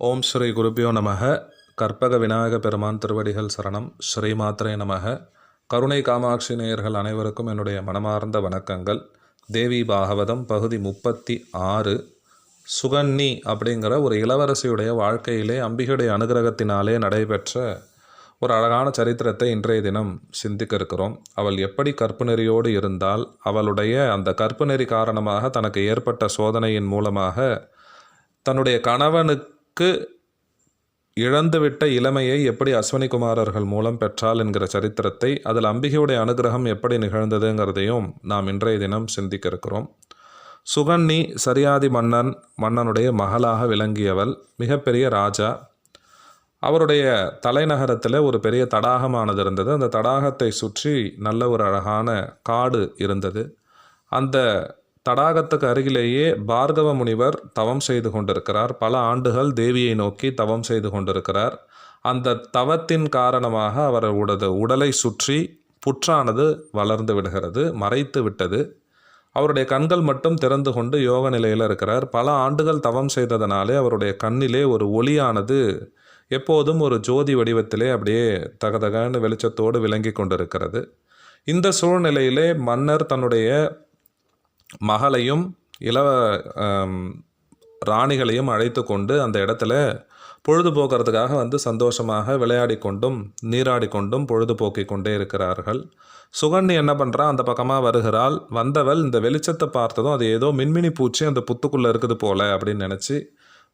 ஓம் ஸ்ரீ குருபியோ நமக. கற்பக விநாயக பெருமான் திருவடிகள் சரணம். ஸ்ரீ மாத்திரை நமக. கருணை காமாட்சி நேயர்கள் அனைவருக்கும் என்னுடைய மனமார்ந்த வணக்கங்கள். தேவி பாகவதம் பகுதி முப்பத்தி ஆறு. சுகன்னி அப்படிங்கிற ஒரு இளவரசியுடைய வாழ்க்கையிலே அம்பிகையுடைய அனுகிரகத்தினாலே நடைபெற்ற ஒரு அழகான சரித்திரத்தை இன்றைய தினம் சிந்திக்க இருக்கிறோம். அவள் எப்படி கற்பு நெறியோடு இருந்தால் அவளுடைய அந்த கற்பு நெறி காரணமாக தனக்கு ஏற்பட்ட சோதனையின் மூலமாக தன்னுடைய கணவனுக்கு இழந்துவிட்ட இளமையை எப்படி அஸ்வினி குமாரர்கள் மூலம் பெற்றாள் என்கிற சரித்திரத்தை அதில் அம்பிகையுடைய அனுகிரகம் எப்படி நிகழ்ந்ததுங்கிறதையும் நாம் இன்றைய தினம் சிந்திக்க இருக்கிறோம் சுகன்னி சரியாதி மன்னன் மன்னனுடைய மகளாக விளங்கியவள் மிகப்பெரிய ராஜா. அவருடைய தலைநகரத்தில் ஒரு பெரிய தடாகமானது இருந்தது. அந்த தடாகத்தை சுற்றி நல்ல ஒரு அழகான காடு இருந்தது. அந்த தடாகத்துக்கு அருகிலேயே பார்கவ முனிவர் தவம் செய்து கொண்டிருக்கிறார். பல ஆண்டுகள் தேவியை நோக்கி தவம் செய்து கொண்டிருக்கிறார். அந்த தவத்தின் காரணமாக அவருடைய உடலை சுற்றி புற்றானது வளர்ந்து விடுகிறது மறைத்து விட்டது. அவருடைய கண்கள் மட்டும் திறந்து கொண்டு யோக நிலையில் இருக்கிறார். பல ஆண்டுகள் தவம் செய்ததனாலே அவருடைய கண்ணிலே ஒரு ஒளியானது எப்போதும் ஒரு ஜோதி வடிவத்திலே அப்படியே தகதகன்னு வெளிச்சத்தோடு விளங்கி கொண்டிருக்கிறது. இந்த சூழ்நிலையிலே மன்னர் தன்னுடைய மகளையும் இளவ ராணிகளையும் அழைத்து கொண்டு அந்த இடத்துல பொழுதுபோக்குறதுக்காக வந்து சந்தோஷமாக விளையாடி கொண்டும் நீராடி கொண்டும் பொழுதுபோக்கி கொண்டே இருக்கிறார்கள். சுகன்னி என்ன பண்ணுறா அந்த பக்கமாக வருகிறாள். வந்தவள் இந்த வெளிச்சத்தை பார்த்ததும் அது ஏதோ மின்மினி பூச்சி அந்த புத்துக்குள்ளே இருக்குது போல அப்படின்னு நினச்சி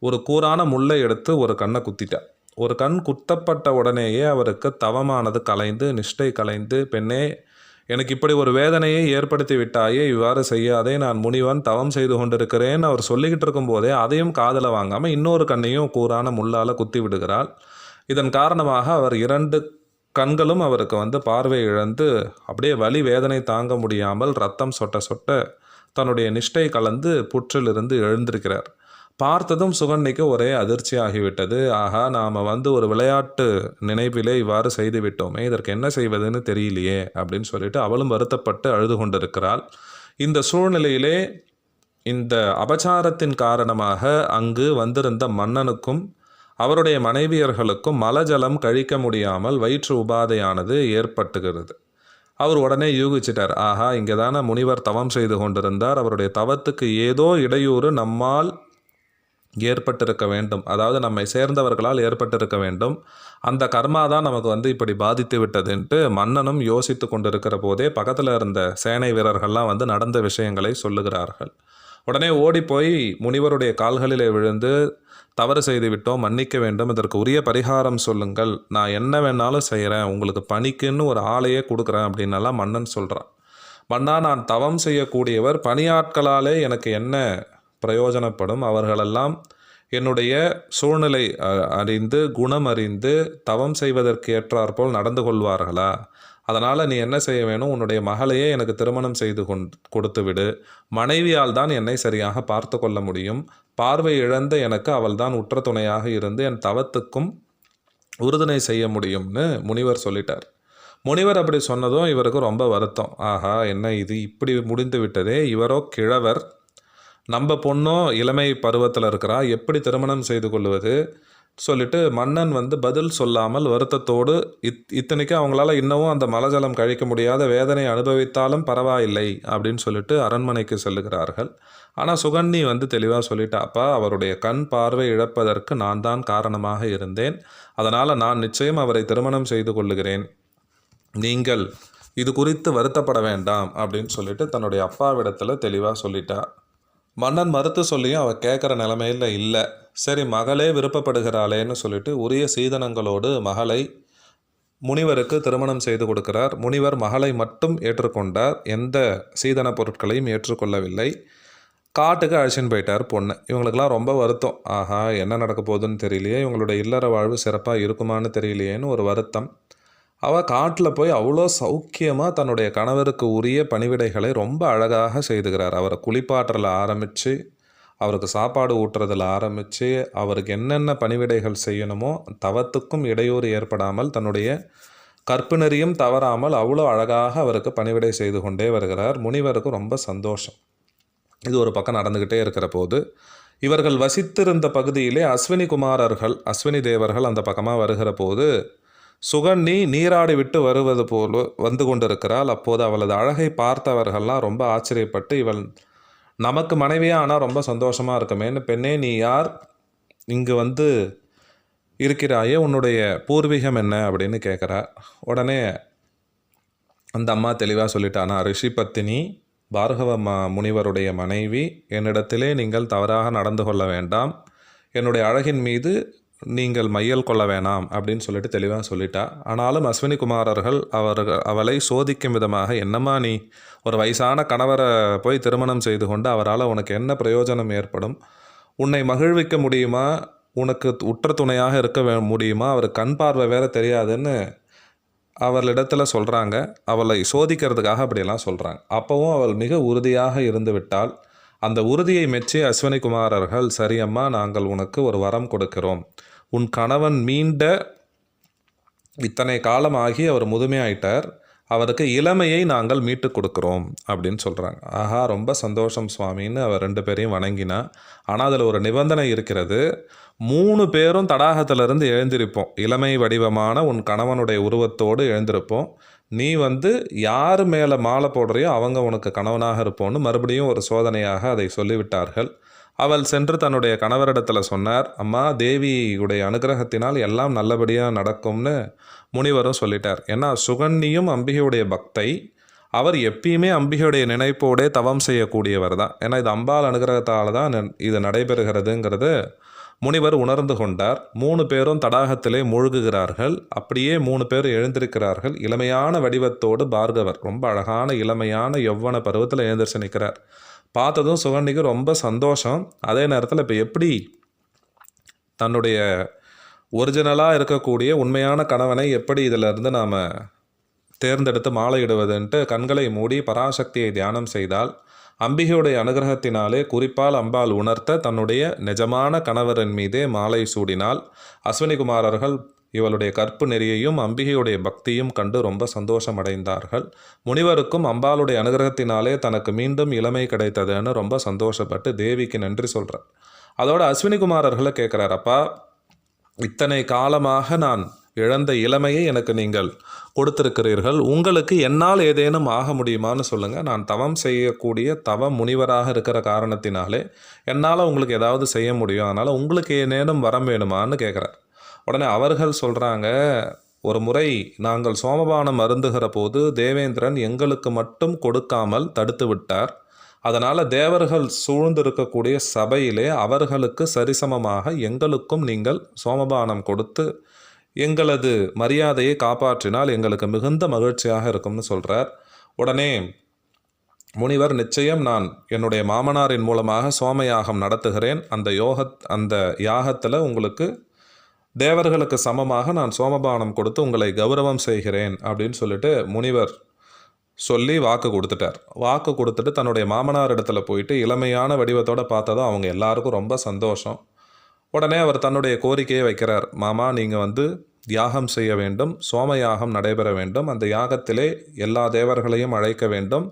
ஒரு கூரான முள்ளை எடுத்து ஒரு கண்ணை குத்திட்டா. ஒரு கண் குத்தப்பட்ட உடனேயே அவருக்கு தவமானது கலைந்து நிஷ்டை கலைந்து பெண்ணே எனக்கு இப்படி ஒரு வேதனையை ஏற்படுத்தி விட்டாயே இவ்வாறு செய்யாதே நான் முனிவன் தவம் செய்து கொண்டிருக்கிறேன். அவர் சொல்லிக்கிட்டு இருக்கும்போதே அதையும் காதல வாங்காமல் இன்னொரு கண்ணையும் கூரான முள்ளால் குத்தி விடுகிறாள். இதன் காரணமாக அவர் இரண்டு கண்களும் அவருக்கு வந்து பார்வை இழந்து அப்படியே வலி வேதனை தாங்க முடியாமல் ரத்தம் சொட்ட சொட்ட தன்னுடைய நிஷ்டை கலந்து புற்றிலிருந்து எழுந்திருக்கிறார். பார்த்ததும் சுகன்னிக்கு ஒரே அதிர்ச்சி ஆகிவிட்டது ஆகா நாம் வந்து ஒரு விளையாட்டு நினைவிலே இவ்வாறு செய்து விட்டோமே இதற்கு என்ன செய்வதுன்னு தெரியலையே அப்படின்னு சொல்லிட்டு அவளும் வருத்தப்பட்டு அழுது கொண்டிருக்கிறாள். இந்த சூழ்நிலையிலே இந்த அபச்சாரத்தின் காரணமாக அங்கு வந்திருந்த மன்னனுக்கும் அவருடைய மனைவியர்களுக்கும் மலஜலம் கழிக்க முடியாமல் வயிற்று உபாதையானது ஏற்பட்டுகிறது. அவர் உடனே யூகிச்சிட்டார். ஆஹா இங்கே தானே முனிவர் தவம் செய்து கொண்டிருந்தார். அவருடைய தவத்துக்கு ஏதோ இடையூறு நம்மால் ஏற்பட்டிருக்க வேண்டும். அதாவது நம்மை சேர்ந்தவர்களால் ஏற்பட்டிருக்க வேண்டும். அந்த கர்மா தான் நமக்கு வந்து இப்படி பாதித்து விட்டதுன்ட்டு மன்னனும் யோசித்து கொண்டிருக்கிற போதே பக்கத்தில் இருந்த சேனை வீரர்கள்லாம் வந்து நடந்த விஷயங்களை சொல்லுகிறார்கள். உடனே ஓடிப்போய் முனிவருடைய கால்களிலே விழுந்து தவறு செய்து விட்டோம் மன்னிக்க வேண்டும் இதற்கு உரிய பரிகாரம் சொல்லுங்கள். நான் என்ன வேணாலும் செய்கிறேன் உங்களுக்கு பணிக்குன்னு ஒரு ஆளையே கொடுக்குறேன் அப்படின்னலாம் மன்னன் சொல்கிறான் மன்னா நான் தவம் செய்யக்கூடியவர் பணியாட்களாலே எனக்கு என்ன பிரயோஜனப்படும். அவர்களெல்லாம் என்னுடைய சூழ்நிலை அ- அறிந்து குணம் அறிந்து தவம் செய்வதற்கு ஏற்றாற்போல் நடந்து கொள்வார்களா? அதனால் நீ என்ன செய்ய வேணும்? உன்னுடைய மகளையே எனக்கு திருமணம் செய்து கொண் கொடுத்து விடு. மனைவியால் தான் என்னை சரியாக பார்த்து கொள்ள முடியும். பார்வை இழந்த எனக்கு அவள்தான் உற்ற துணையாக இருந்து என் தவத்துக்கும் உறுதுணை செய்ய முடியும்னு முனிவர் சொல்லிட்டார். முனிவர் அப்படி சொன்னதும் இவருக்கு ரொம்ப வருத்தம். ஆஹா என்ன இது? இப்படி முடிந்து விட்டதே. இவரோ கிழவர். நம்ம பொண்ணும் இளமை பருவத்தில் இருக்கிறா எப்படி திருமணம் செய்து கொள்வது? சொல்லிட்டு மன்னன் வந்து பதில் சொல்லாமல் வருத்தத்தோடு இத் இத்தனைக்கும் அவங்களால இன்னமும் அந்த மலஜலம் கழிக்க முடியாத வேதனை அனுபவித்தாலும் பரவாயில்லை அப்படின்னு சொல்லிட்டு அரண்மனைக்கு செல்லுகிறார்கள். ஆனால் சுகன்னி வந்து தெளிவாக சொல்லிட்டாப்பா அவருடைய கண் பார்வை இழப்பதற்கு நான் தான் காரணமாக இருந்தேன். அதனால் நான் நிச்சயம் அவரை திருமணம் செய்து கொள்ளுகிறேன். நீங்கள் இது குறித்து வருத்தப்பட வேண்டாம் அப்படின்னு சொல்லிட்டு தன்னுடைய அப்பாவிடத்தில் தெளிவாக சொல்லிட்டா. மன்னன் மறுத்து சொல்லியும் அவள் கேட்குற நிலமையில் இல்லை. சரி மகளே விருப்பப்படுகிறாளேன்னு சொல்லிட்டு உரிய சீதனங்களோடு மகளை முனிவருக்கு திருமணம் செய்து கொடுக்கிறார். முனிவர் மகளை மட்டும் ஏற்றுக்கொண்டார். எந்த சீதன பொருட்களையும் ஏற்றுக்கொள்ளவில்லை. காட்டுக்கு அழைச்சின்னு போயிட்டார் பொண்ணு. இவங்களுக்கெல்லாம் ரொம்ப வருத்தம். ஆஹா என்ன நடக்க போகுதுன்னு தெரியலையே. இவங்களுடைய இல்லற வாழ்வு சிறப்பாக இருக்குமான்னு தெரியலையேன்னு ஒரு வருத்தம். அவள் காட்டில் போய் அவ்வளோ சௌக்கியமாக தன்னுடைய கணவருக்கு உரிய பணிவிடைகளை ரொம்ப அழகாக செய்துகிறார். அவரை குளிப்பாற்றல ஆரம்பித்து அவருக்கு சாப்பாடு ஊட்டுறதில் ஆரம்பித்து அவருக்கு என்னென்ன பணிவிடைகள் செய்யணுமோ தவத்துக்கும் இடையூறு ஏற்படாமல் தன்னுடைய கற்பினரியும் தவறாமல் அவ்வளோ அழகாக அவருக்கு பணிவிடை செய்து கொண்டே வருகிறார். முனிவருக்கு ரொம்ப சந்தோஷம். இது ஒரு பக்கம் நடந்துக்கிட்டே இருக்கிற போது இவர்கள் வசித்திருந்த பகுதியிலே அஸ்வினி குமாரர்கள் அஸ்வினி தேவர்கள் அந்த பக்கமாக வருகிற போது சுகன்னி நீராடி விட்டு வருவது போல் வந்து கொண்டிருக்கிறாள். அப்போது அவளது அழகை பார்த்தவர்கள்லாம் ரொம்ப ஆச்சரியப்பட்டு இவள் நமக்கு மனைவியாக ஆனால் ரொம்ப சந்தோஷமாக இருக்குமேன்னு பெண்ணே நீ யார்? இங்கு வந்து இருக்கிறாயே. உன்னுடைய பூர்வீகம் என்ன? அப்படின்னு கேட்குறா. உடனே அந்த அம்மா தெளிவாக சொல்லிட்டானா ரிஷி பத்தினி பார்கவ முனிவருடைய மனைவி என்னிடத்திலே நீங்கள் தவறாக நடந்து கொள்ள வேண்டாம். என்னுடைய அழகின் மீது நீங்கள் மையல் கொள்ள வேணாம் அப்படின்னு சொல்லிட்டு தெளிவாக சொல்லிட்டா. ஆனாலும் அஸ்வினி குமாரர்கள் அவர்கள் அவளை சோதிக்கும் விதமாக என்னம்மா நீ ஒரு வயசான கணவரை போய் திருமணம் செய்து கொண்டு அவரால் உனக்கு என்ன பிரயோஜனம் ஏற்படும்? உன்னை மகிழ்விக்க முடியுமா? உனக்கு உற்ற துணையாக இருக்க முடியுமா? அவர் கண் பார்வை வேற தெரியாதுன்னு அவளிடத்தில் சொல்கிறாங்க அவளை சோதிக்கிறதுக்காக அப்படியெல்லாம் சொல்கிறாங்க அப்போவும் அவள் மிக உறுதியாக இருந்து விட்டால் அந்த உறுதியை மெச்சி அஸ்வினி குமாரர்கள் சரியம்மா நாங்கள் உனக்கு ஒரு வரம் கொடுக்கிறோம். உன் கணவன் மீண்ட இத்தனை காலமாகி அவர் முதுமையாயிட்டார். அவருக்கு இளமையை நாங்கள் மீட்டு கொடுக்குறோம் அப்படின்னு சொல்கிறாங்க ஆஹா ரொம்ப சந்தோஷம் சுவாமின்னு அவர் ரெண்டு பேரையும் வணங்கினா. ஆனால் அதில் ஒரு நிபந்தனை இருக்கிறது. மூணு பேரும் தடாகத்திலிருந்து எழுந்திருப்போம். இளமை வடிவமான உன் கணவனுடைய உருவத்தோடு எழுந்திருப்போம். நீ வந்து யார் மேலே மாலை போடுறியோ அவங்க உனக்கு கணவனாக இருப்போன்னு மறுபடியும் ஒரு சோதனையாக அதை சொல்லிவிட்டார்கள். அவள் சென்று தன்னுடைய கணவரிடத்தில் சொன்னார் அம்மா தேவியுடைய அனுகிரகத்தினால் எல்லாம் நல்லபடியாக நடக்கும்னு முனிவரும் சொல்லிட்டார். ஏன்னா சுகன்னியும் அம்பிகையுடைய பக்தை அவர் எப்பயுமே அம்பிகையுடைய நினைப்போடே தவம் செய்யக்கூடியவர் தான். ஏன்னா இது அம்பாள் அனுகிரகத்தால் தான் ந- இது நடைபெறுகிறதுங்கிறது முனிவர் உணர்ந்து கொண்டார். மூணு பேரும் தடாகத்திலே மூழ்குகிறார்கள். அப்படியே மூணு பேர் எழுந்திருக்கிறார்கள். இளமையான வடிவத்தோடு பார்கவர் ரொம்ப அழகான இளமையான யௌவன பருவத்தில் எழுந்திரிச்சு நிற்கிறார் பார்த்ததும் சுகன்னிக்கு ரொம்ப சந்தோஷம். அதே நேரத்தில் இப்போ எப்படி தன்னுடைய ஒரிஜினலாக இருக்கக்கூடிய உண்மையான கணவனை எப்படி இதிலிருந்து நாம் தேர்ந்தெடுத்து மாலையிடுவதுன்ட்டு கண்களை மூடி பராசக்தியை தியானம் செய்தால் அம்பிகையுடைய அனுகிரகத்தினாலே குறிப்பால் அம்பாள் உணர்த்த தன்னுடைய நிஜமான கணவரின் மீதே மாலை சூடினால் அஸ்வினி குமாரர்கள் இவளுடைய கற்பு நெறியையும் அம்பிகையுடைய பக்தியும் கண்டு ரொம்ப சந்தோஷமடைந்தார்கள். முனிவருக்கும் அம்பாளுடைய அனுகிரகத்தினாலே தனக்கு மீண்டும் இளமை கிடைத்ததுன்னு ரொம்ப சந்தோஷப்பட்டு தேவிக்கு நன்றி சொல்கிறார் அதோட அஸ்வினி குமாரர்களை இத்தனை காலமாக நான் இழந்த இளமையை எனக்கு நீங்கள் கொடுத்திருக்கிறீர்கள். உங்களுக்கு என்னால் ஏதேனும் ஆக முடியுமான்னு சொல்லுங்கள் நான் தவம் செய்யக்கூடிய தவ முனிவராக இருக்கிற காரணத்தினாலே என்னால் உங்களுக்கு ஏதாவது செய்ய முடியும். அதனால் உங்களுக்கு ஏதேனும் வரம் வேணுமான்னு கேட்குறார் உடனே அவர்கள் சொல்கிறாங்க ஒரு முறை நாங்கள் சோமபானம் அருந்துகிற போது தேவேந்திரன் எங்களுக்கு மட்டும் கொடுக்காமல் தடுத்து விட்டார். அதனால் தேவர்கள் சூழ்ந்திருக்கக்கூடிய சபையிலே அவர்களுக்கு சரிசமமாக எங்களுக்கும் நீங்கள் சோமபானம் கொடுத்து எங்களது மரியாதையை காப்பாற்றினால் எங்களுக்கு மிகுந்த மகிழ்ச்சியாக இருக்கும்னு சொல்கிறார் உடனே முனிவர் நிச்சயம் நான் என்னுடைய மாமனாரின் மூலமாக சோமயாகம் நடத்துகிறேன். அந்த யோக அந்த யாகத்தில் உங்களுக்கு தேவர்களுக்கு சமமாக நான் சோமபானம் கொடுத்து உங்களை கௌரவம் செய்கிறேன் அப்படின்னு சொல்லிட்டு முனிவர் சொல்லி வாக்கு கொடுத்துட்டார். வாக்கு கொடுத்துட்டு தன்னுடைய மாமனார் இடத்துல போயிட்டு இளமையான வடிவத்தோடு பார்த்ததும் அவங்க எல்லாருக்கும் ரொம்ப சந்தோஷம். உடனே அவர் தன்னுடைய கோரிக்கையை வைக்கிறார். மாமா நீங்கள் வந்து யாகம் செய்ய வேண்டும் சோம யாகம் நடைபெற வேண்டும் அந்த யாகத்திலே எல்லா தேவர்களையும் அழைக்க வேண்டும்.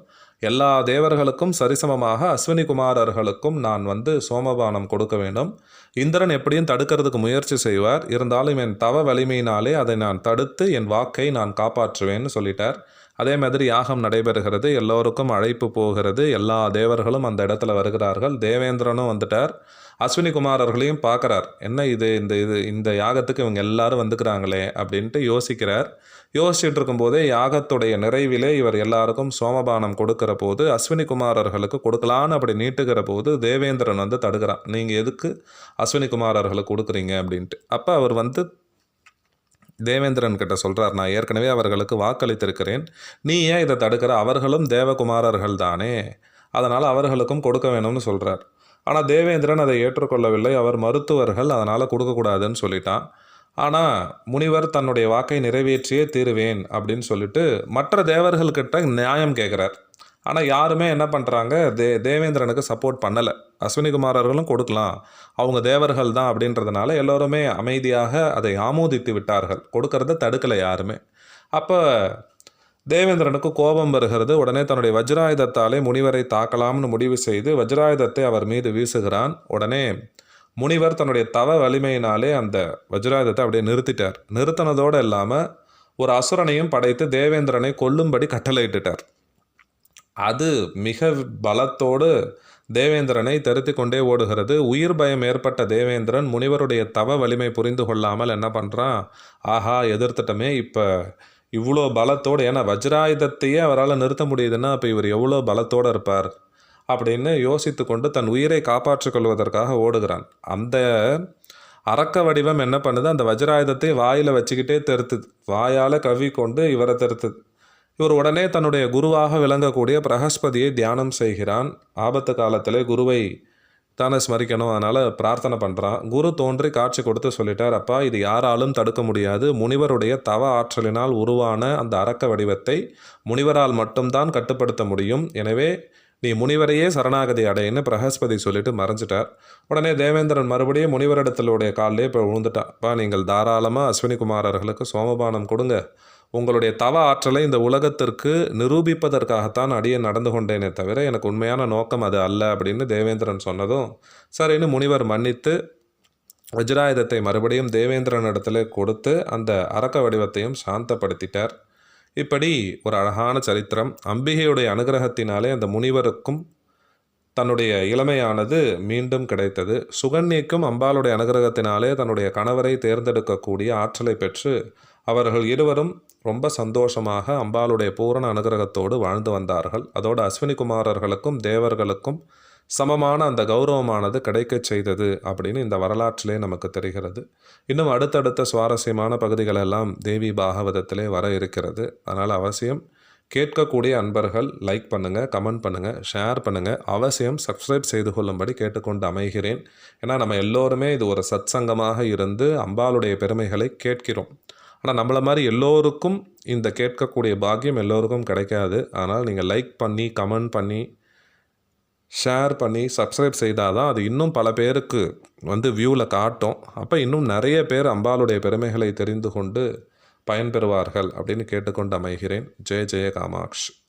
எல்லா தேவர்களுக்கும் சரிசமமாக அஸ்வினி குமாரர்களுக்கும் நான் வந்து சோமபானம் கொடுக்க வேண்டும். இந்திரன் எப்படியும் தடுக்கிறதுக்கு முயற்சி செய்வார். இருந்தாலும் என் தவ வலிமையினாலே அதை நான் தடுத்து என் வாக்கை நான் காப்பாற்றுவேன்னு சொல்லிட்டார். அதே மாதிரி யாகம் நடைபெறுகிறது எல்லோருக்கும் அழைப்பு போகிறது எல்லா தேவர்களும் அந்த இடத்துல வருகிறார்கள். தேவேந்திரனும் வந்துட்டார். அஸ்வினி குமாரர்களையும் பார்க்குறார். என்ன இது இந்த இது இந்த யாகத்துக்கு இவங்க எல்லாரும் வந்துக்கிறாங்களே அப்படின்ட்டு யோசிக்கிறார். யோசிச்சுட்டு இருக்கும்போதே யாகத்துடைய நிறைவிலே இவர் எல்லாருக்கும் சோமபானம் கொடுக்கிற போது அஸ்வினி குமாரர்களுக்கு கொடுக்கலான்னு அப்படி நீட்டுகிற போது தேவேந்திரன் வந்து தடுக்கிறான். நீங்கள் எதுக்கு அஸ்வினி குமாரர்களுக்கு கொடுக்குறீங்க அப்படின்ட்டு. அப்போ அவர் வந்து தேவேந்திரன் கிட்ட சொல்கிறார் நான் ஏற்கனவே அவர்களுக்கு வாக்களித்திருக்கிறேன். நீ ஏன் இதை தடுக்கிற? அவர்களும் தேவகுமாரர்கள் தானே. அதனால் அவர்களுக்கும் கொடுக்க வேணும்னு சொல்கிறார் ஆனால் தேவேந்திரன் அதை ஏற்றுக்கொள்ளவில்லை. அவர் மருத்துவர்கள் அதனால் கொடுக்கக்கூடாதுன்னு சொல்லிட்டான். ஆனால் முனிவர் தன்னுடைய வாக்கை நிறைவேற்றியே தீருவேன் அப்படின்னு சொல்லிட்டு மற்ற தேவர்கள்கிட்ட நியாயம் கேட்குறார் ஆனால் யாருமே என்ன பண்ணுறாங்க தே தேவேந்திரனுக்கு சப்போர்ட் பண்ணலை. அஸ்வினி அவர்களும் கொடுக்கலாம். அவங்க தேவர்கள் தான் அப்படின்றதுனால எல்லோருமே அமைதியாக அதை ஆமோதித்து விட்டார்கள். கொடுக்கறத தடுக்கலை யாருமே. அப்போ தேவேந்திரனுக்கு கோபம் வருகிறது. உடனே தன்னுடைய வஜ்ராயுதத்தாலே முனிவரை தாக்கலாம்னு முடிவு செய்து வஜ்ராயுதத்தை அவர் மீது வீசுகிறான். உடனே முனிவர் தன்னுடைய தவ வலிமையினாலே அந்த வஜ்ராயுதத்தை அப்படியே நிறுத்திட்டார். நிறுத்தினதோடு இல்லாமல் ஒரு அசுரனையும் படைத்து தேவேந்திரனை கொல்லும்படி கட்டளையிட்டுட்டார் அது மிக பலத்தோடு தேவேந்திரனை தெருத்தி கொண்டே ஓடுகிறது. உயிர் பயம் ஏற்பட்ட தேவேந்திரன் முனிவருடைய தவ வலிமை புரிந்து கொள்ளாமல் என்ன பண்ணுறான் ஆஹா எதிர்த்துட்டமே. இப்போ இவ்வளோ பலத்தோடு ஏன்னா வஜ்ராயுதத்தையே அவரால் நிறுத்த முடியுதுன்னா அப்போ இவர் எவ்வளோ பலத்தோடு இருப்பார் அப்படின்னு யோசித்து கொண்டு தன் உயிரை காப்பாற்றிக் கொள்வதற்காக ஓடுகிறான். அந்த அரக்க வடிவம் என்ன பண்ணுது? அந்த வஜ்ராயுதத்தை வாயில் வச்சுக்கிட்டே தெருத்துது. வாயால் கவி கொண்டு இவரை தெருத்துது. இவர் உடனே தன்னுடைய குருவாக விளங்கக்கூடிய பிரகஸ்பதியை தியானம் செய்கிறான். ஆபத்து காலத்திலே குருவை தானே ஸ்மரிக்கணும் அதனால் பிரார்த்தனை பண்ணுறான் குரு தோன்றி காட்சி கொடுத்து சொல்லிட்டார் அப்பா இது யாராலும் தடுக்க முடியாது. முனிவருடைய தவ ஆற்றலினால் உருவான அந்த அரக்க வடிவத்தை முனிவரால் மட்டும்தான் கட்டுப்படுத்த முடியும். எனவே நீ முனிவரையே சரணாகதி அடையின்னு பிரகஸ்பதி சொல்லிட்டு மறைஞ்சிட்டார். உடனே தேவேந்திரன் மறுபடியும் முனிவரிடத்திலுடைய காலிலே இப்போ விழுந்துட்டான். அப்பா நீங்கள் தாராளமாக அஸ்வினி குமாரர்களுக்கு சோமபானம் கொடுங்க. உங்களுடைய தவ ஆற்றலை இந்த உலகத்திற்கு நிரூபிப்பதற்காகத்தான் அடியே நடந்து கொண்டேனே தவிர எனக்கு உண்மையான நோக்கம் அது அல்ல அப்படின்னு தேவேந்திரன் சொன்னதும் சரின்னு முனிவர் மன்னித்து வஜ்ராயுதத்தை மறுபடியும் தேவேந்திரன் இடத்துல கொடுத்து அந்த அரக்க வடிவத்தையும் சாந்தப்படுத்திட்டார். இப்படி ஒரு அழகான சரித்திரம் அம்பிகையுடைய அனுகிரகத்தினாலே அந்த முனிவருக்கும் தன்னுடைய இளமையானது மீண்டும் கிடைத்தது. சுகன்னிக்கும் அம்பாளுடைய அனுகிரகத்தினாலே தன்னுடைய கணவரை தேர்ந்தெடுக்கக்கூடிய ஆற்றலை பெற்று அவர்கள் இருவரும் ரொம்ப சந்தோஷமாக அம்பாளுடைய பூரண அனுகிரகத்தோடு வாழ்ந்து வந்தார்கள். அதோடு அஸ்வினி குமாரர்களுக்கும் தேவர்களுக்கும் சமமான அந்த கௌரவமானது கிடைக்கச் செய்தது அப்படின்னு இந்த வரலாற்றிலே நமக்கு தெரிகிறது. இன்னும் அடுத்தடுத்த சுவாரஸ்யமான பகுதிகள் எல்லாம் தேவி பாகவதத்திலே வர இருக்கிறது. அதனால் அவசியம் கேட்கக்கூடிய அன்பர்கள் லைக் பண்ணுங்கள் கமெண்ட் பண்ணுங்கள் ஷேர் பண்ணுங்கள் அவசியம் சப்ஸ்கிரைப் செய்து கொள்ளும்படி கேட்டுக்கொண்டு அமைகிறேன். ஏன்னா நம்ம எல்லோருமே இது ஒரு சத்சங்கமாக இருந்து அம்பாளுடைய பெருமைகளை கேட்கிறோம். ஆனால் நம்மளை மாதிரி எல்லோருக்கும் இந்த கேட்கக்கூடிய பாக்கியம் எல்லோருக்கும் கிடைக்காது. ஆனால் நீங்கள் லைக் பண்ணி கமெண்ட் பண்ணி ஷேர் பண்ணி சப்ஸ்கிரைப் செய்தால் தான் அது இன்னும் பல பேருக்கு வந்து வியூவில் காட்டும். அப்போ இன்னும் நிறைய பேர் அம்பாளுடைய பெருமைகளை தெரிந்து கொண்டு பயன்பெறுவார்கள் அப்படின்னு கேட்டுக்கொண்டு அமைகிறேன். ஜெய ஜெய காமாட்சி